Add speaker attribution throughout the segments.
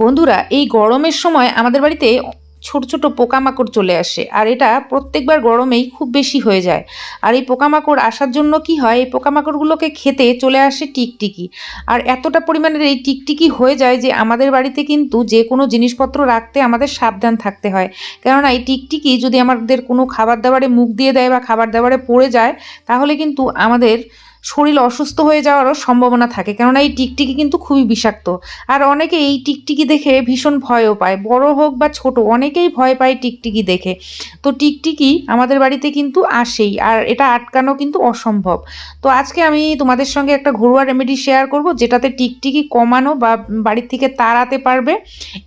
Speaker 1: বন্ধুরা, এই গরমের সময় আমাদের বাড়িতে ছোট ছোট পোকামাকড় চলে আসে, আর এটা প্রত্যেকবার গরমেই খুব বেশি হয়ে যায়। আর এই পোকামাকড় আসার জন্য কি হয়? এই পোকামাকড়গুলোকে খেতে চলে আসে টিকটিকি। আর এতটা পরিমাণের এই টিকটিকি হয়ে যায় যে আমাদের বাড়িতে কিন্তু যে কোনো জিনিসপত্র রাখতে আমাদের সাবধান থাকতে হয়। কেননা এই টিকটিকি যদি আমাদের কোনো খাবার দাবারে মুখ দিয়ে দেয় বা খাবার দাবারে পড়ে যায়, তাহলে কিন্তু আমাদের শরীর অসুস্থ হয়ে যাওয়ারও সম্ভাবনা থাকে। কেননা এই টিকটিকি কিন্তু খুবই বিষাক্ত। আর অনেকে এই টিকটিকি দেখে ভীষণ ভয়ও পায়। বড় হোক বা ছোট, অনেকেই ভয় পায় টিকটিকি দেখে। তো টিকটিকি আমাদের বাড়িতে কিন্তু আসেই, আর এটা আটকানো কিন্তু অসম্ভব। তো আজকে আমি তোমাদের সঙ্গে একটা ঘরোয়া রেমেডি শেয়ার করব, যেটাতে টিকটিকি কমানো বা বাড়ির থেকে তাড়াতে পারবে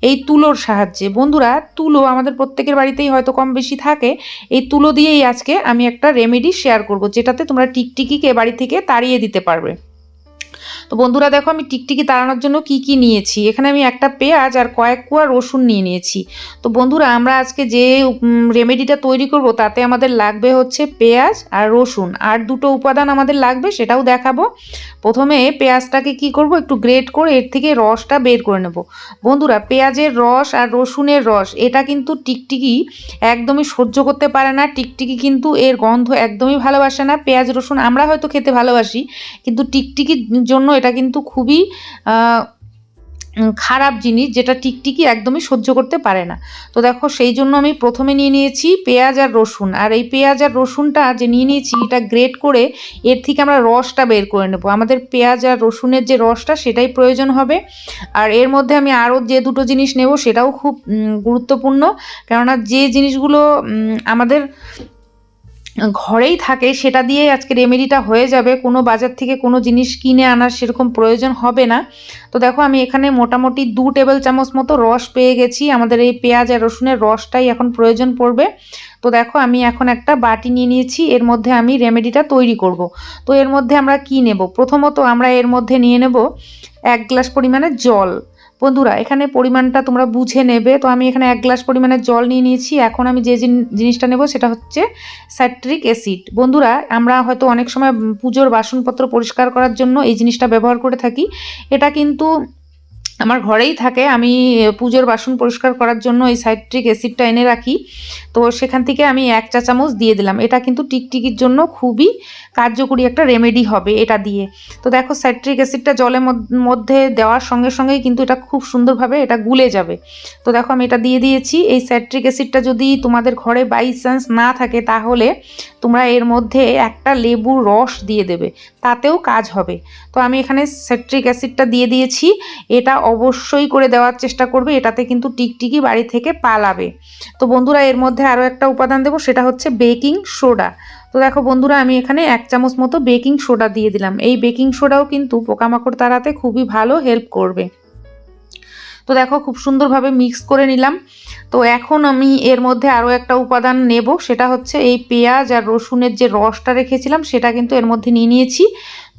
Speaker 1: এই তুলোর সাহায্যে। বন্ধুরা, তুলো আমাদের প্রত্যেকের বাড়িতেই হয়তো কম বেশি থাকে। এই তুলো দিয়েই আজকে আমি একটা রেমেডি শেয়ার করব, যেটাতে তোমরা টিকটিকিকে বাড়ি থেকে তাড়িয়ে দিতে পারবে। তো বন্ধুরা দেখো আমি টিকটিকি তাড়ানোর জন্য কি কি নিয়েছি। এখানে আমি একটা পেঁয়াজ আর কয়েক কুয়া রসুন নিয়ে নিয়েছি। তো বন্ধুরা আমরা আজকে যে রেমেডিটা তৈরি করব তাতে আমাদের লাগবে হচ্ছে পেঁয়াজ আর রসুন। আর দুটো উপাদান আমাদের লাগবে সেটাও দেখাবো। প্রথমে পেঁয়াজটাকে কি করব, একটু গ্রেট করে এর থেকে রসটা বের করে নেব। বন্ধুরা পেঁয়াজের রস আর রসুনের রস, এটা কিন্তু টিকটিকি একদমই সহ্য করতে পারে না। টিকটিকি কিন্তু এর গন্ধ একদমই ভালোবাসে না। পেঁয়াজ, রসুন আমরা হয়তো খেতে ভালোবাসি, কিন্তু টিকটিকির জন্য এটা কিন্তু খুবই খারাপ জিনিস যেটা টিকটিকি একদমই সহ্য করতে পারে না। তো দেখো সেই জন্য আমি প্রথমে নিয়ে নিয়েছি পেঁয়াজ আর রসুন। আর এই পেঁয়াজ আর রসুনটা যে নিয়ে নিয়েছি এটা গ্রেট করে এর থেকে আমরা রসটা বের করে নেব। আমাদের পেঁয়াজ আর রসুনের যে রসটা সেটাই প্রয়োজন হবে। আর এর মধ্যে আমি আরও যে দুটো জিনিস নেব সেটাও খুব গুরুত্বপূর্ণ। কেননা যে জিনিসগুলো আমাদের ঘরেই থাকে, সেটা দিয়েই আজকে রেমেডিটা হয়ে যাবে। কোনো বাজার থেকে কোনো জিনিস কিনে আনার সেরকম প্রয়োজন হবে না। তো দেখো, আমি এখানে মোটামুটি দু টেবিল চামচ মতো রস পেয়ে গেছি। আমাদের এই পেঁয়াজ আর রসুনের রসটাই এখন প্রয়োজন পড়বে। তো দেখো, আমি এখন একটা বাটি নিয়ে নিয়েছি। এর মধ্যে আমি রেমেডিটা তৈরি করব। তো এর মধ্যে আমরা কি নেব? প্রথমত আমরা এর মধ্যে নিয়ে নেব এক গ্লাস পরিমাণে জল। বন্ধুরা, এখানে পরিমাণটা তোমরা বুঝে নেবে। তো আমি এখানে এক গ্লাস পরিমাণের জল নিয়ে নিয়েছি। এখন আমি যে জিনিসটা নেব সেটা হচ্ছে স্যাট্রিক অ্যাসিড। বন্ধুরা, আমরা হয়তো অনেক সময় পুজোর বাসনপত্র পরিষ্কার করার জন্য এই জিনিসটা ব্যবহার করে থাকি। এটা কিন্তু আমার ঘরেই থাকে। আমি পুজোর বাসন পরিষ্কার করার জন্য এই সাইট্রিক অ্যাসিডটা এনে রাখি। তো সেখান থেকে আমি এক চা চামচ দিয়ে দিলাম। এটা কিন্তু টিকটিকির জন্য খুবই কার্যকরী একটা রেমেডি হবে এটা দিয়ে। তো দেখো, সাইট্রিক অ্যাসিডটা জলের মধ্যে দেওয়ার সঙ্গে সঙ্গেই কিন্তু এটা খুব সুন্দরভাবে এটা গুলে যাবে। তো দেখো, আমি এটা দিয়ে দিয়েছি। এই সাইট্রিক অ্যাসিডটা যদি তোমাদের ঘরে বাই চান্স না থাকে, তাহলে তোমরা এর মধ্যে একটা লেবুর রস দিয়ে দেবে। তাতেও কাজ হবে। তো আমি এখানে সাইট্রিক অ্যাসিডটা দিয়ে দিয়েছি। এটা অবশ্যই করে দেওয়ার চেষ্টা করবে, এটাতে কিন্তু টিকটিকি বাড়ি থেকে পালাবে। তো বন্ধুরা, এর মধ্যে আরও একটা উপাদান দেবো, সেটা হচ্ছে বেকিং সোডা। তো দেখো বন্ধুরা, আমি এখানে এক চামচ মতো বেকিং সোডা দিয়ে দিলাম। এই বেকিং সোডাও কিন্তু পোকামাকড় তাড়াতে খুবই ভালো হেল্প করবে। তো দেখো, খুব সুন্দরভাবে মিক্স করে নিলাম। তো এখন আমি এর মধ্যে আরও একটা উপাদান নেব, সেটা হচ্ছে এই পেঁয়াজ আর রসুনের যে রসটা রেখেছিলাম, সেটা কিন্তু এর মধ্যে নিয়ে নিয়েছি।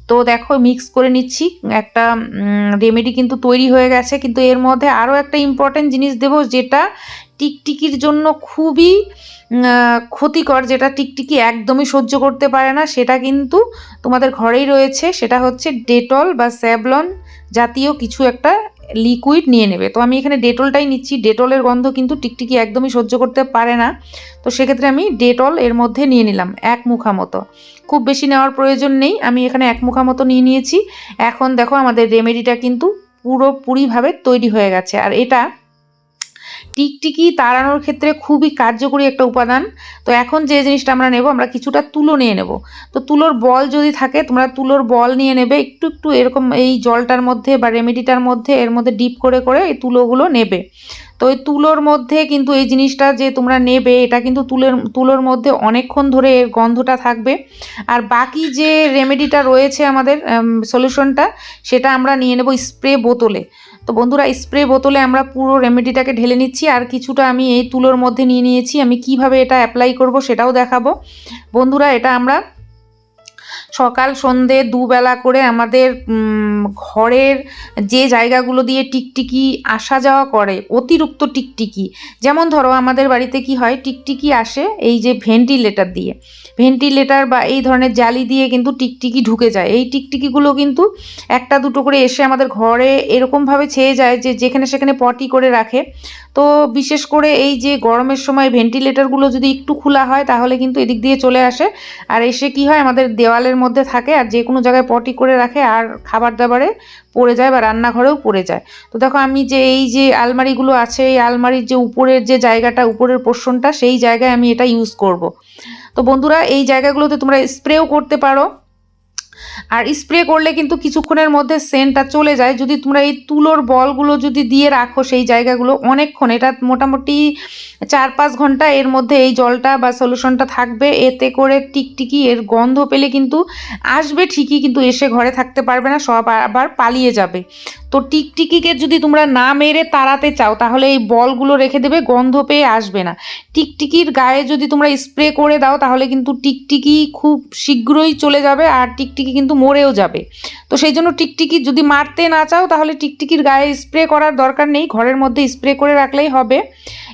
Speaker 1: তো দেখো মিক্স করে নিচ্ছি। একটা রেমেডি কিন্তু তৈরি হয়ে গেছে, কিন্তু এর মধ্যে আরও একটা ইম্পর্টেন্ট জিনিস দেব, যেটা টিকটিকির জন্য খুবই ক্ষতিকর, যেটা টিকটিকি একদমই সহ্য করতে পারে না। সেটা কিন্তু তোমাদের ঘরেই রয়েছে, সেটা হচ্ছে ডেটল বা স্যাবলন জাতীয় কিছু একটা লিকুইড নিয়ে নেবে। তো আমি এখানে ডেটলটাই নিচ্ছি। ডেটলের গন্ধ কিন্তু টিকটিকি একদমই সহ্য করতে পারে না। তো সেক্ষেত্রে আমি ডেটল এর মধ্যে নিয়ে নিলাম, এক মুখা মতো। খুব বেশি নেওয়ার প্রয়োজন নেই। আমি এখানে এক মুখা মতো নিয়ে নিয়েছি। এখন দেখো আমাদের রেমেডিটা কিন্তু পুরোপুরিভাবে তৈরি হয়ে গেছে। আর এটা টিকটিকি তাড়ানোর ক্ষেত্রে খুবই কার্যকরী একটা উপাদান। তো এখন যে জিনিসটা আমরা নেব, আমরা কিছুটা তুলো নিয়ে নেব। তো তুলোর বল যদি থাকে, তোমরা তুলোর বল নিয়ে নেবে, একটু একটু এরকম এই জলটার মধ্যে বা রেমেডিটার মধ্যে, এর মধ্যে ডিপ করে করে এই তুলোগুলো নেবে। তো এই তুলোর মধ্যে কিন্তু এই জিনিসটা যে তোমরা নেবে, এটা কিন্তু তুলের, তুলোর মধ্যে অনেকক্ষণ ধরে এর গন্ধটা থাকবে। আর বাকি যে রেমেডিটা রয়েছে আমাদের সলিউশনটা সেটা আমরা নিয়ে নেব স্প্রে বোতলে। তো বন্ধুরা স্প্রে বোতলে আমরা পুরো রেমেডিটাকে ঢেলে নিচ্ছি আর কিছুটা আমি এই তুলোর মধ্যে নিয়ে নিয়েছি। আমি কীভাবে এটা অ্যাপ্লাই করব সেটাও দেখাবো। বন্ধুরা, এটা আমরা সকাল, সন্ধে, দুবেলা করে আমাদের ঘরের যে জায়গাগুলো দিয়ে টিকটিকি আসা যাওয়া করে, অতিরিক্ত টিকটিকি। যেমন ধরো আমাদের বাড়িতে কি হয়, টিকটিকি আসে এই যে ভেন্টিলেটার দিয়ে। ভেন্টিলেটার বা এই ধরনের জালি দিয়ে কিন্তু টিকটিকি ঢুকে যায়। এই টিকটিকিগুলো কিন্তু একটা দুটো করে এসে আমাদের ঘরে এরকমভাবে ছেয়ে যায় যে যেখানে সেখানে পটি করে রাখে। তো বিশেষ করে এই যে গরমের সময় ভেন্টিলেটরগুলো যদি একটু খোলা হয়, তাহলে কিন্তু এদিক দিয়ে চলে আসে। আর এসে কি হয়, আমাদের দেওয়ালের মধ্যে থাকে আর যে কোনো জায়গায় পটি করে রাখে আর খাবার দাবারে পড়ে যায় বা রান্নাঘরেও পড়ে যায়। তো দেখো আমি যে এই যে আলমারিগুলো আছে, এই আলমারির যে উপরের যে জায়গাটা, উপরের পোর্শনটা সেই জায়গায় আমি এটা ইউজ করব। তো বন্ধুরা, এই জায়গাগুলোতে তোমরা স্প্রেও করতে পারো। আর স্প্রে করলে কিন্তু কিছুক্ষণের মধ্যে সেন্টটা চলে যায়। যদি তোমরা এই তুলোর বলগুলো যদি দিয়ে রাখো সেই জায়গাগুলো অনেকক্ষণ, এটা মোটামুটি চার পাঁচ ঘণ্টা এর মধ্যে এই জলটা বা সলিউশনটা থাকবে। এতে করে টিকটিকি এর গন্ধ পেলে কিন্তু আসবে ঠিকই, কিন্তু এসে ঘরে থাকতে পারবে না, সব আবার পালিয়ে যাবে। তো টিকটিকিকে যদি তোমরা না মেরে তাড়াতে চাও, তাহলে এই বলগুলো রেখে দেবে, গন্ধ পেয়ে আসবে না। টিকটিকির গায়ে যদি তোমরা স্প্রে করে দাও, তাহলে কিন্তু টিকটিকি খুব শীঘ্রই চলে যাবে আর টিকটিকি কিন্তু মরেও যাবে। তো সেই জন্য টিকটিকি যদি মারতে না চাও, তাহলে টিকটিকির গায়ে স্প্রে করার দরকার নেই, ঘরের মধ্যে স্প্রে করে রাখলেই হবে।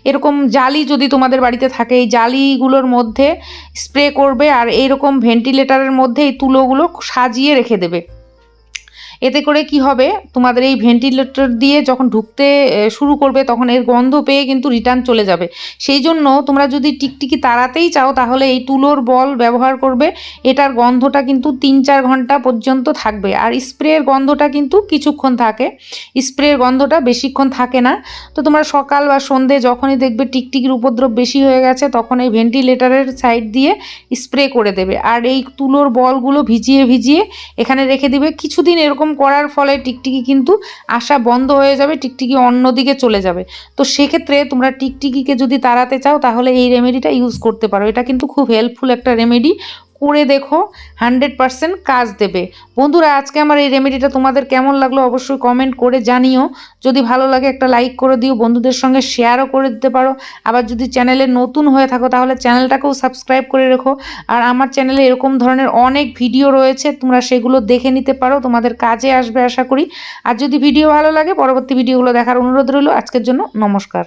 Speaker 1: এরকম জালি যদি তোমাদের বাড়িতে থাকে, এই জালিগুলোর মধ্যে স্প্রে করবে আর এইরকম ভেন্টিলেটারের মধ্যে এই তুলোগুলো সাজিয়ে রেখে দেবে। এতে করে কি হবে? তোমাদের এই ভেন্টিলেটর দিয়ে যখন ঢুকতে শুরু করবে, তখন এর গন্ধ পেয়ে কিন্তু রিটার্ন চলে যাবে। সেই জন্য তোমরা যদি টিকটিকি তাড়াতেই চাও, তাহলে এই তুলোর বল ব্যবহার করবে। এটার গন্ধটা কিন্তু তিন চার ঘণ্টা পর্যন্ত থাকবে। আর স্প্রের গন্ধটা কিন্তু কিছুক্ষণ থাকে। স্প্রের গন্ধটা বেশিক্ষণ থাকে না। তো তোমরা সকাল বা সন্ধে যখনই দেখবে টিকটিকির উপদ্রব বেশি হয়ে গেছে, তখন এই ভেন্টিলেটরের সাইড দিয়ে স্প্রে করে দেবে। আর এই তুলোর বলগুলো ভিজিয়ে ভিজিয়ে এখানে রেখে দিবে। কিছুদিন এরকম করার ফলে টিকটিকি কিন্তু আসা বন্ধ হয়ে যাবে, টিকটিকি অন্যদিকে চলে যাবে। তো সেক্ষেত্রে তোমরা টিকটিকিকে যদি তাড়াতে চাও, তাহলে এই রেমেডিটা ইউজ করতে পারো। এটা কিন্তু খুব হেল্পফুল একটা রেমেডি করে দেখো হান্ড্রেড পারসেন্ট কাজ দেবে। বন্ধুরা, আজকে আমার এই রেমেডিটা তোমাদের কেমন লাগল অবশ্যই কমেন্ট করে জানিও। যদি ভালো লাগে একটা লাইক করে দিও, বন্ধুদের সঙ্গে শেয়ারও করে দিতে পারো। আবার যদি চ্যানেলে নতুন হয়ে থাকো, তাহলে চ্যানেলটাকেও সাবস্ক্রাইব করে রেখো। আর আমার চ্যানেলে এরকম ধরনের অনেক ভিডিও রয়েছে, তোমরা সেগুলো দেখে নিতে পারো, তোমাদের কাজে আসবে আশা করি। আর যদি ভিডিও ভালো লাগে, পরবর্তী ভিডিওগুলো দেখার অনুরোধ রইল। আজকের জন্য নমস্কার।